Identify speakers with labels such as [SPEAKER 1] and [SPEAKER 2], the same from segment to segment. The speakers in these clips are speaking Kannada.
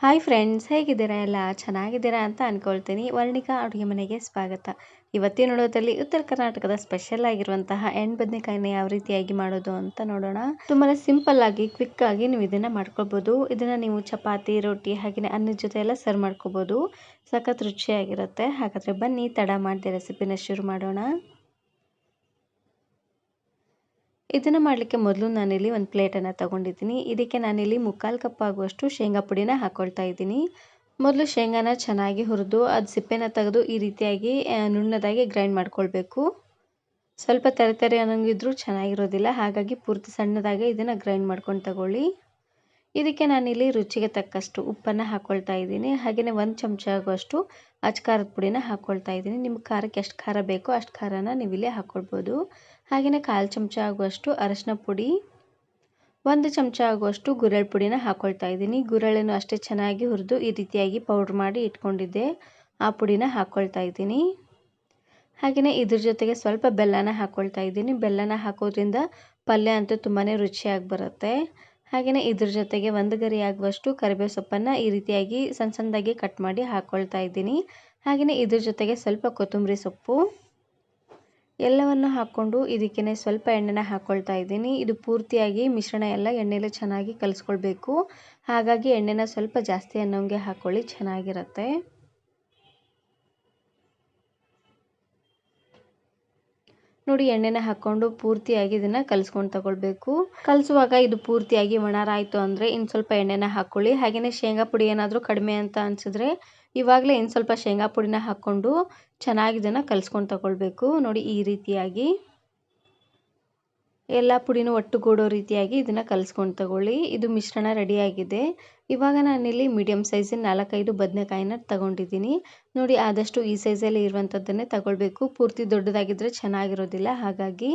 [SPEAKER 1] ಹಾಯ್ ಫ್ರೆಂಡ್ಸ್ ಹೇಗಿದ್ದೀರಾ ಎಲ್ಲ? ಚೆನ್ನಾಗಿದ್ದೀರಾ ಅಂತ ಅಂದ್ಕೊಳ್ತೀನಿ ವರ್ಣಿಕಾ ಅಡುಗೆ ಮನೆಗೆ ಸ್ವಾಗತ. ಇವತ್ತಿನ ನೋಡೋದಲ್ಲಿ ಉತ್ತರ ಕರ್ನಾಟಕದ ಸ್ಪೆಷಲ್ ಆಗಿರುವಂತಹ ಎಣ್ಣೆ ಬದನೆಕಾಯಿನ ಯಾವ ರೀತಿಯಾಗಿ ಮಾಡೋದು ಅಂತ ನೋಡೋಣ. ತುಂಬಾ ಸಿಂಪಲ್ ಆಗಿ ಕ್ವಿಕ್ ಆಗಿ ನೀವು ಇದನ್ನ ಮಾಡ್ಕೊಳ್ಬೋದು. ಇದನ್ನ ನೀವು ಚಪಾತಿ ರೊಟ್ಟಿ ಹಾಗೆ ಅನ್ನದ ಜೊತೆ ಎಲ್ಲ ಸರ್ವ್ ಮಾಡ್ಕೋಬಹುದು ಸಖತ್ ರುಚಿಯಾಗಿರುತ್ತೆ. ಹಾಗಾದ್ರೆ ಬನ್ನಿ, ತಡ ಮಾಡದೆ ರೆಸಿಪಿನ ಶುರು ಮಾಡೋಣ. ಇದನ್ನು ಮಾಡಲಿಕ್ಕೆ ಮೊದಲು ನಾನಿಲ್ಲಿ ಒಂದು ಪ್ಲೇಟನ್ನು ತಗೊಂಡಿದ್ದೀನಿ. ಇದಕ್ಕೆ ನಾನಿಲ್ಲಿ ಮುಕ್ಕಾಲು ಕಪ್ ಆಗುವಷ್ಟು ಶೇಂಗಾ ಪುಡಿನ ಹಾಕ್ಕೊಳ್ತಾ ಇದ್ದೀನಿ. ಮೊದಲು ಶೇಂಗಾನ ಚೆನ್ನಾಗಿ ಹುರಿದು ಅದು ಸಿಪ್ಪೆನ ತೆಗೆದು ಈ ರೀತಿಯಾಗಿ ನುಣ್ಣದಾಗಿ ಗ್ರೈಂಡ್ ಮಾಡ್ಕೊಳ್ಬೇಕು. ಸ್ವಲ್ಪ ತೆರೆ ತೆರೆ ಅನ್ನೋಂಗಿದ್ರೂ ಚೆನ್ನಾಗಿರೋದಿಲ್ಲ, ಹಾಗಾಗಿ ಪೂರ್ತಿ ಸಣ್ಣದಾಗಿ ಇದನ್ನು ಗ್ರೈಂಡ್ ಮಾಡ್ಕೊಂಡು ತಗೊಳ್ಳಿ. ಇದಕ್ಕೆ ನಾನಿಲ್ಲಿ ರುಚಿಗೆ ತಕ್ಕಷ್ಟು ಉಪ್ಪನ್ನು ಹಾಕ್ಕೊಳ್ತಾ ಇದ್ದೀನಿ. ಹಾಗೆಯೇ ಒಂದು ಚಮಚ ಆಗುವಷ್ಟು ಅಚ್ಕಾರದ ಪುಡಿನ ಹಾಕ್ಕೊಳ್ತಾ ಇದ್ದೀನಿ. ನಿಮ್ಗೆ ಖಾರಕ್ಕೆ ಎಷ್ಟು ಖಾರ ಬೇಕೋ ಅಷ್ಟು ಖಾರನ ನೀವು ಇಲ್ಲೇ ಹಾಕ್ಕೊಳ್ಬೋದು ಹಾಗೆಯೇ ಕಾಲು ಚಮಚ ಆಗುವಷ್ಟು ಅರಶಿನ ಪುಡಿ, ಒಂದು ಚಮಚ ಆಗುವಷ್ಟು ಗುರೆಳ್ ಪುಡಿನ ಹಾಕ್ಕೊಳ್ತಾ ಇದ್ದೀನಿ. ಗುರೆಳನ್ನು ಅಷ್ಟೇ ಚೆನ್ನಾಗಿ ಹುರಿದು ಈ ರೀತಿಯಾಗಿ ಪೌಡ್ರ್ ಮಾಡಿ ಇಟ್ಕೊಂಡಿದ್ದೆ. ಆ ಪುಡಿನ ಹಾಕ್ಕೊಳ್ತಾ ಇದ್ದೀನಿ. ಹಾಗೆಯೇ ಇದ್ರ ಜೊತೆಗೆ ಸ್ವಲ್ಪ ಬೆಲ್ಲನ ಹಾಕ್ಕೊಳ್ತಾ ಇದ್ದೀನಿ. ಬೆಲ್ಲನ ಹಾಕೋದ್ರಿಂದ ಪಲ್ಯ ಅಂತೂ ತುಂಬಾ ರುಚಿಯಾಗಿ ಬರುತ್ತೆ. ಹಾಗೆಯೇ ಇದ್ರ ಜೊತೆಗೆ ಒಂದು ಗರಿ ಆಗುವಷ್ಟು ಕರಿಬೇವು ಸೊಪ್ಪನ್ನು ಈ ರೀತಿಯಾಗಿ ಸಣ್ಣ ಸಣ್ಣದಾಗಿ ಕಟ್ ಮಾಡಿ ಹಾಕ್ಕೊಳ್ತಾ ಇದ್ದೀನಿ. ಹಾಗೆಯೇ ಇದ್ರ ಜೊತೆಗೆ ಸ್ವಲ್ಪ ಕೊತ್ತಂಬರಿ ಸೊಪ್ಪು. ಎಲ್ಲವನ್ನು ಹಾಕ್ಕೊಂಡು ಇದಕ್ಕೇ ಸ್ವಲ್ಪ ಎಣ್ಣೆನ ಹಾಕ್ಕೊಳ್ತಾ ಇದ್ದೀನಿ. ಇದು ಪೂರ್ತಿಯಾಗಿ ಮಿಶ್ರಣ ಎಲ್ಲ ಎಣ್ಣೆಲಿ ಚೆನ್ನಾಗಿ ಕಲಿಸ್ಕೊಳ್ಬೇಕು. ಹಾಗಾಗಿ ಎಣ್ಣೆನ ಸ್ವಲ್ಪ ಜಾಸ್ತಿ ಅನ್ನೋಂಗೆ ಹಾಕ್ಕೊಳ್ಳಿ ಚೆನ್ನಾಗಿರುತ್ತೆ. ನೋಡಿ ಎಣ್ಣೆನ ಹಾಕ್ಕೊಂಡು ಪೂರ್ತಿಯಾಗಿ ಇದನ್ನು ಕಲಿಸ್ಕೊಂಡು ತಗೊಳ್ಬೇಕು. ಕಲಸುವಾಗ ಇದು ಪೂರ್ತಿಯಾಗಿ ಒಣರಾಯಿತು ಅಂದರೆ ಇನ್ನು ಸ್ವಲ್ಪ ಎಣ್ಣೆನ ಹಾಕ್ಕೊಳ್ಳಿ ಹಾಗೆಯೇ ಶೇಂಗಾ ಪುಡಿ ಏನಾದರೂ ಕಡಿಮೆ ಅಂತ ಅನಿಸಿದ್ರೆ ಇವಾಗಲೇ ಇನ್ನು ಸ್ವಲ್ಪ ಶೇಂಗಾ ಪುಡಿನ ಹಾಕ್ಕೊಂಡು ಚೆನ್ನಾಗಿ ಇದನ್ನ ಕಲಿಸ್ಕೊಂಡು ತಗೊಳ್ಬೇಕು. ನೋಡಿ ಈ ರೀತಿಯಾಗಿ. ಎಲ್ಲ ಪುಡಿನೂ ಒಟ್ಟುಗೂಡೋ ರೀತಿಯಾಗಿ ಇದನ್ನು ಕಲಿಸ್ಕೊಂಡು ತಗೊಳ್ಳಿ. ಇದು ಮಿಶ್ರಣ ರೆಡಿಯಾಗಿದೆ ಇವಾಗ ನಾನಿಲ್ಲಿ ಮೀಡಿಯಮ್ ಸೈಜಿನ ನಾಲ್ಕೈದು ಬದನೆಕಾಯಿನ ತಗೊಂಡಿದ್ದೀನಿ. ನೋಡಿ, ಆದಷ್ಟು ಈ ಸೈಜಲ್ಲಿ ಇರುವಂಥದ್ದನ್ನೇ ತಗೊಳ್ಬೇಕು. ಪೂರ್ತಿ ದೊಡ್ಡದಾಗಿದ್ದರೆ ಚೆನ್ನಾಗಿರೋದಿಲ್ಲ, ಹಾಗಾಗಿ.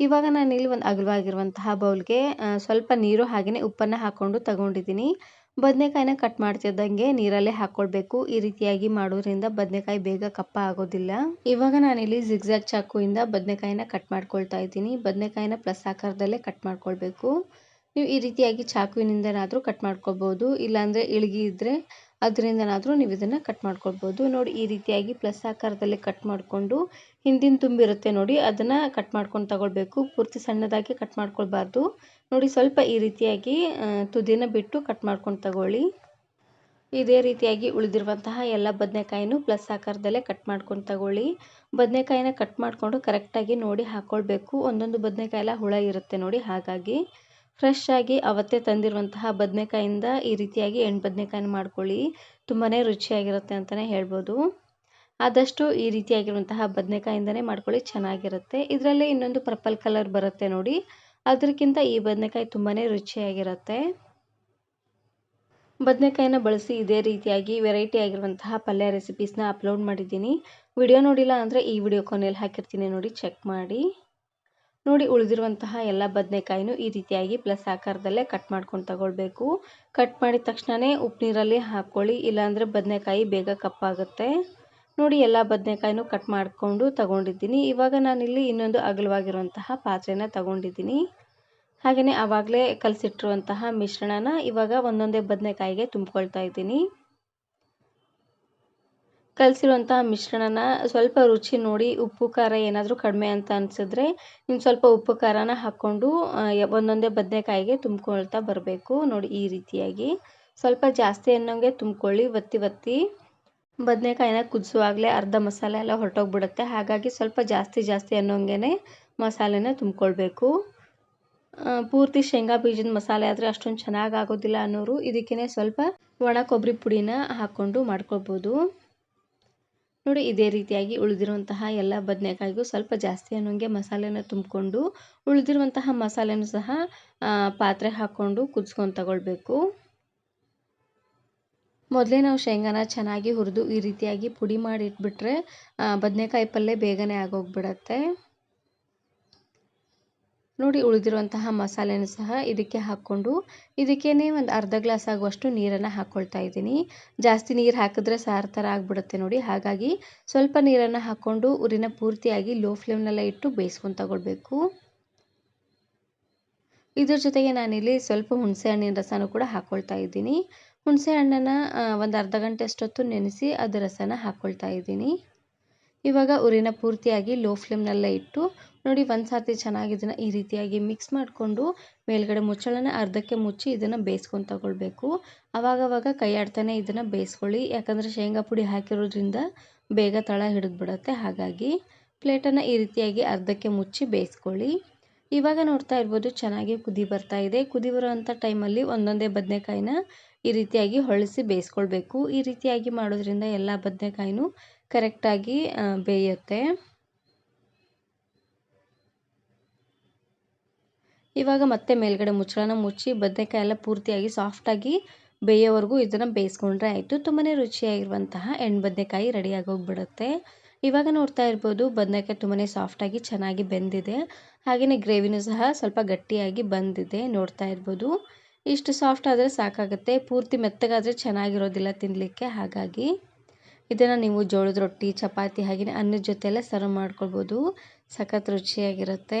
[SPEAKER 1] ಇವಾಗ ನಾನಿಲ್ಲಿ ಒಂದು ಅಗಲವಾಗಿರುವಂತಹ ಬೌಲ್ಗೆ ಸ್ವಲ್ಪ ನೀರು ಹಾಗೆಯೇ ಉಪ್ಪನ್ನು ಹಾಕ್ಕೊಂಡು ತಗೊಂಡಿದ್ದೀನಿ. ಬದನೆಕಾಯಿನ ಕಟ್ ಮಾಡ್ತಿದ್ದಂಗೆ ನೀರಲ್ಲೇ ಹಾಕ್ಕೊಳ್ಬೇಕು ಈ ರೀತಿಯಾಗಿ ಮಾಡೋದ್ರಿಂದ ಬದನೆಕಾಯಿ ಬೇಗ ಕಪ್ಪ ಆಗೋದಿಲ್ಲ. ಇವಾಗ ನಾನಿಲ್ಲಿ ಜಿಗ್ಜಾಗ್ ಚಾಕುವಿಂದ ಬದನೆಕಾಯಿನ ಕಟ್ ಮಾಡ್ಕೊಳ್ತಾ ಇದ್ದೀನಿ. ಬದನೆಕಾಯಿನ ಪ್ಲಸ್ ಆಕಾರದಲ್ಲೇ ಕಟ್ ಮಾಡ್ಕೊಳ್ಬೇಕು. ನೀವು ಈ ರೀತಿಯಾಗಿ ಚಾಕುವಿನಿಂದನಾದರೂ ಕಟ್ ಮಾಡ್ಕೊಳ್ಬೋದು. ಇಲ್ಲಾಂದರೆ ಇಳ್ಗಿ ಇದ್ದರೆ ಅದರಿಂದನಾದರೂ ನೀವು ಇದನ್ನು ಕಟ್ ಮಾಡ್ಕೊಳ್ಬೋದು. ನೋಡಿ, ಈ ರೀತಿಯಾಗಿ ಪ್ಲಸ್ ಆಕಾರದಲ್ಲಿ ಕಟ್ ಮಾಡಿಕೊಂಡು ಹಿಂದಿನ ತುಂಬಿರುತ್ತೆ ನೋಡಿ, ಅದನ್ನು ಕಟ್ ಮಾಡ್ಕೊಂಡು ತಗೊಳ್ಬೇಕು. ಪೂರ್ತಿ ಸಣ್ಣದಾಗಿ ಕಟ್ ಮಾಡ್ಕೊಳ್ಬಾರ್ದು. ನೋಡಿ, ಸ್ವಲ್ಪ ಈ ರೀತಿಯಾಗಿ ತುದಿನ ಬಿಟ್ಟು ಕಟ್ ಮಾಡ್ಕೊಂಡು ತಗೊಳ್ಳಿ. ಇದೇ ರೀತಿಯಾಗಿ ಉಳಿದಿರುವಂತಹ ಎಲ್ಲ ಬದನೆಕಾಯಿನೂ ಪ್ಲಸ್ ಆಕಾರದಲ್ಲೇ ಕಟ್ ಮಾಡ್ಕೊಂಡು ತಗೊಳ್ಳಿ. ಬದನೆಕಾಯಿನ ಕಟ್ ಮಾಡಿಕೊಂಡು ಕರೆಕ್ಟಾಗಿ ನೋಡಿ ಹಾಕ್ಕೊಳ್ಬೇಕು ಒಂದೊಂದು ಬದನೆಕಾಯಿ ಎಲ್ಲ ಹುಳ ಇರುತ್ತೆ ನೋಡಿ, ಹಾಗಾಗಿ. ಫ್ರೆಶ್ ಆಗಿ ಅವತ್ತೇ ತಂದಿರುವಂತಹ ಬದನೇಕಾಯಿಂದ ಈ ರೀತಿಯಾಗಿ ಎಣ್ಣೆ ಬದನೆಕಾಯಿನ ಮಾಡ್ಕೊಳ್ಳಿ. ತುಂಬಾ ರುಚಿಯಾಗಿರುತ್ತೆ ಅಂತಲೇ ಹೇಳ್ಬೋದು. ಆದಷ್ಟು ಈ ರೀತಿಯಾಗಿರುವಂತಹ ಬದನೆಕಾಯಿಂದನೇ ಮಾಡ್ಕೊಳ್ಳಿ, ಚೆನ್ನಾಗಿರುತ್ತೆ. ಇದರಲ್ಲೇ ಇನ್ನೊಂದು ಪರ್ಪಲ್ ಕಲರ್ ಬರುತ್ತೆ ನೋಡಿ. ಅದಕ್ಕಿಂತ ಈ ಬದನೆಕಾಯಿ ತುಂಬಾ ರುಚಿಯಾಗಿರುತ್ತೆ. ಬದನೆಕಾಯಿನ ಬಳಸಿ ಇದೇ ರೀತಿಯಾಗಿ ವೆರೈಟಿ ಆಗಿರುವಂತಹ ಪಲ್ಯ ರೆಸಿಪೀಸ್ನ ಅಪ್ಲೋಡ್ ಮಾಡಿದ್ದೀನಿ. ವಿಡಿಯೋ ನೋಡಿಲ್ಲ ಅಂದರೆ ಈ ವಿಡಿಯೋ ಕೊನೆಯಲ್ಲಿ ಹಾಕಿರ್ತೀನಿ ನೋಡಿ ಚೆಕ್ ಮಾಡಿ. ನೋಡಿ ಉಳಿದಿರುವಂತಹ ಎಲ್ಲ ಬದನೆಕಾಯಿನೂ ಈ ರೀತಿಯಾಗಿ ಪ್ಲಸ್ ಆಕಾರದಲ್ಲೇ ಕಟ್ ಮಾಡ್ಕೊಂಡು ತಗೊಳ್ಬೇಕು. ಕಟ್ ಮಾಡಿದ ತಕ್ಷಣವೇ ಉಪ್ಪು ನೀರಲ್ಲಿ ಹಾಕ್ಕೊಳ್ಳಿ, ಇಲ್ಲಾಂದರೆ ಬದನೆಕಾಯಿ ಬೇಗ ಕಪ್ಪಾಗುತ್ತೆ. ನೋಡಿ ಎಲ್ಲ ಬದನೆಕಾಯಿನೂ ಕಟ್ ಮಾಡಿಕೊಂಡು ತಗೊಂಡಿದ್ದೀನಿ. ಇವಾಗ ನಾನಿಲ್ಲಿ ಇನ್ನೊಂದು ಅಗಲವಾಗಿರುವಂತಹ ಪಾತ್ರೆನ ತಗೊಂಡಿದ್ದೀನಿ. ಹಾಗೆಯೇ ಆವಾಗಲೇ ಕಲಸಿಟ್ಟಿರುವಂತಹ ಮಿಶ್ರಣನ ಇವಾಗ ಒಂದೊಂದೇ ಬದನೆಕಾಯಿಗೆ ತುಂಬ್ಕೊಳ್ತಾ ಇದ್ದೀನಿ. ಕಲಸಿರುವಂತಹ ಮಿಶ್ರಣನ ಸ್ವಲ್ಪ ರುಚಿ ನೋಡಿ ಉಪ್ಪು, ಖಾರ ಏನಾದರೂ ಕಡಿಮೆ ಅಂತ ಅನಿಸಿದ್ರೆ ಇನ್ನು ಸ್ವಲ್ಪ ಉಪ್ಪು, ಖಾರನ ಹಾಕ್ಕೊಂಡು ಒಂದೊಂದೇ ಬದನೆಕಾಯಿಗೆ ತುಂಬ್ಕೊಳ್ತಾ ಬರಬೇಕು ನೋಡಿ ಈ ರೀತಿಯಾಗಿ. ಸ್ವಲ್ಪ ಜಾಸ್ತಿ ಅನ್ನೋಂಗೆ ತುಂಬ್ಕೊಳ್ಳಿ, ಒತ್ತಿ ಒತ್ತಿ. ಬದನೆಕಾಯಿನ ಕುದಿಸುವಾಗಲೇ ಅರ್ಧ ಮಸಾಲೆ ಎಲ್ಲ ಹೊರಟೋಗ್ಬಿಡುತ್ತೆ. ಹಾಗಾಗಿ ಸ್ವಲ್ಪ ಜಾಸ್ತಿ ಜಾಸ್ತಿ ಅನ್ನೋಂಗೆ ಮಸಾಲೆನ ತುಂಬ್ಕೊಳ್ಬೇಕು. ಪೂರ್ತಿ ಶೇಂಗಾ ಬೀಜದ ಮಸಾಲೆ ಆದರೆ ಅಷ್ಟೊಂದು ಚೆನ್ನಾಗಿ ಆಗೋದಿಲ್ಲ ಅನ್ನೋರು ಇದಕ್ಕೇ ಸ್ವಲ್ಪ ಒಣ ಕೊಬ್ಬರಿ ಪುಡಿನ ಹಾಕ್ಕೊಂಡು ಮಾಡ್ಕೊಳ್ಬೋದು. ನೋಡಿ ಇದೇ ರೀತಿಯಾಗಿ ಉಳಿದಿರುವಂತಹ ಎಲ್ಲ ಬದನೆಕಾಯಿಗೂ ಸ್ವಲ್ಪ ಜಾಸ್ತಿ ಅನ್ನೋಂಗೆ ಮಸಾಲೆನ ತುಂಬಿಕೊಂಡು ಉಳಿದಿರುವಂತಹ ಮಸಾಲೆನೂ ಸಹ ಪಾತ್ರೆ ಹಾಕ್ಕೊಂಡು ಕುದಿಸ್ಕೊಂಡು ತಗೊಳ್ಬೇಕು. ಮೊದಲೇ ನಾವು ಶೇಂಗಾನ ಚೆನ್ನಾಗಿ ಹುರಿದು ಈ ರೀತಿಯಾಗಿ ಪುಡಿ ಮಾಡಿ ಇಟ್ಬಿಟ್ರೆ ಬದನೆಕಾಯಿ ಪಲ್ಯ ಬೇಗನೆ ಆಗೋಗ್ಬಿಡತ್ತೆ. ನೋಡಿ ಉಳಿದಿರುವಂತಹ ಮಸಾಲೆನ ಸಹ ಇದಕ್ಕೆ ಹಾಕ್ಕೊಂಡು ಇದಕ್ಕೇನೆ ಒಂದು ಅರ್ಧ ಗ್ಲಾಸ್ ಆಗುವಷ್ಟು ನೀರನ್ನು ಹಾಕ್ಕೊಳ್ತಾ ಇದ್ದೀನಿ. ಜಾಸ್ತಿ ನೀರು ಹಾಕಿದ್ರೆ ಸಾರು ಥರ ಆಗಿಬಿಡುತ್ತೆ ನೋಡಿ. ಹಾಗಾಗಿ ಸ್ವಲ್ಪ ನೀರನ್ನು ಹಾಕ್ಕೊಂಡು ಉರಿನ ಪೂರ್ತಿಯಾಗಿ ಲೋ ಫ್ಲೇಮ್ನೆಲ್ಲ ಇಟ್ಟು ಬೇಯಿಸ್ಕೊಂಡು ತಗೊಳ್ಬೇಕು. ಇದ್ರ ಜೊತೆಗೆ ನಾನಿಲ್ಲಿ ಸ್ವಲ್ಪ ಹುಣಸೆ ಹಣ್ಣಿನ ರಸನೂ ಕೂಡ ಹಾಕ್ಕೊಳ್ತಾ ಇದ್ದೀನಿ. ಹುಣಸೆ ಹಣ್ಣನ್ನು ಒಂದು ಅರ್ಧ ಗಂಟೆ ಅಷ್ಟೊತ್ತು ನೆನೆಸಿ ಅದು ರಸನ ಹಾಕ್ಕೊಳ್ತಾ ಇದ್ದೀನಿ. ಇವಾಗ ಉರಿನ ಪೂರ್ತಿಯಾಗಿ ಲೋ ಫ್ಲೇಮ್ನೆಲ್ಲ ಇಟ್ಟು ನೋಡಿ, ಒಂದು ಸರ್ತಿ ಚೆನ್ನಾಗಿ ಇದನ್ನು ಈ ರೀತಿಯಾಗಿ ಮಿಕ್ಸ್ ಮಾಡಿಕೊಂಡು ಮೇಲ್ಗಡೆ ಮುಚ್ಚಳನ ಅರ್ಧಕ್ಕೆ ಮುಚ್ಚಿ ಇದನ್ನು ಬೇಯಿಸ್ಕೊಂಡು ತಗೊಳ್ಬೇಕು. ಅವಾಗವಾಗ ಕೈ ಆಡ್ತಾನೆ ಇದನ್ನು ಬೇಯಿಸ್ಕೊಳ್ಳಿ. ಯಾಕಂದರೆ ಶೇಂಗಾ ಪುಡಿ ಹಾಕಿರೋದ್ರಿಂದ ಬೇಗ ತಳ ಹಿಡಿದ್ಬಿಡತ್ತೆ. ಹಾಗಾಗಿ ಪ್ಲೇಟನ್ನು ಈ ರೀತಿಯಾಗಿ ಅರ್ಧಕ್ಕೆ ಮುಚ್ಚಿ ಬೇಯಿಸ್ಕೊಳ್ಳಿ. ಇವಾಗ ನೋಡ್ತಾ ಇರ್ಬೋದು, ಚೆನ್ನಾಗಿ ಕುದಿ ಬರ್ತಾ ಇದೆ. ಕುದಿ ಬರುವಂಥ ಟೈಮಲ್ಲಿ ಒಂದೊಂದೇ ಬದನೆಕಾಯಿನ ಈ ರೀತಿಯಾಗಿ ಹೊಳಿಸಿ ಬೇಯಿಸ್ಕೊಳ್ಬೇಕು. ಈ ರೀತಿಯಾಗಿ ಮಾಡೋದ್ರಿಂದ ಎಲ್ಲ ಬದನೆಕಾಯಿನೂ ಕರೆಕ್ಟಾಗಿ ಬೇಯುತ್ತೆ. ಇವಾಗ ಮತ್ತೆ ಮೇಲ್ಗಡೆ ಮುಚ್ಚಳನ ಮುಚ್ಚಿ ಬದನೆಕಾಯಿ ಎಲ್ಲ ಪೂರ್ತಿಯಾಗಿ ಸಾಫ್ಟಾಗಿ ಬೇಯೋವರೆಗೂ ಇದನ್ನು ಬೇಯಿಸ್ಕೊಂಡ್ರೆ ಆಯಿತು. ತುಂಬಾ ರುಚಿಯಾಗಿರುವಂತಹ ಎಣ್ಣೆ ಬದನೆಕಾಯಿ ರೆಡಿಯಾಗಿ ಹೋಗ್ಬಿಡುತ್ತೆ. ಇವಾಗ ನೋಡ್ತಾ ಇರ್ಬೋದು ಬದನೆಕಾಯಿ ತುಂಬಾ ಸಾಫ್ಟಾಗಿ ಚೆನ್ನಾಗಿ ಬೆಂದಿದೆ. ಹಾಗೆಯೇ ಗ್ರೇವಿನೂ ಸಹ ಸ್ವಲ್ಪ ಗಟ್ಟಿಯಾಗಿ ಬಂದಿದೆ ನೋಡ್ತಾ ಇರ್ಬೋದು. ಇಷ್ಟು ಸಾಫ್ಟ್ ಆದರೆ ಸಾಕಾಗುತ್ತೆ. ಪೂರ್ತಿ ಮೆತ್ತಗಾದರೆ ಚೆನ್ನಾಗಿರೋದಿಲ್ಲ ತಿನ್ನಲಿಕ್ಕೆ ಹಾಗಾಗಿ ಇದನ್ನು ನೀವು ಜೋಳದ ರೊಟ್ಟಿ, ಚಪಾತಿ ಹಾಗೆಯೇ ಅನ್ನದ ಜೊತೆಯಲ್ಲೇ ಸರ್ವ್ ಮಾಡ್ಕೊಳ್ಬೋದು. ಸಖತ್ ರುಚಿಯಾಗಿರುತ್ತೆ.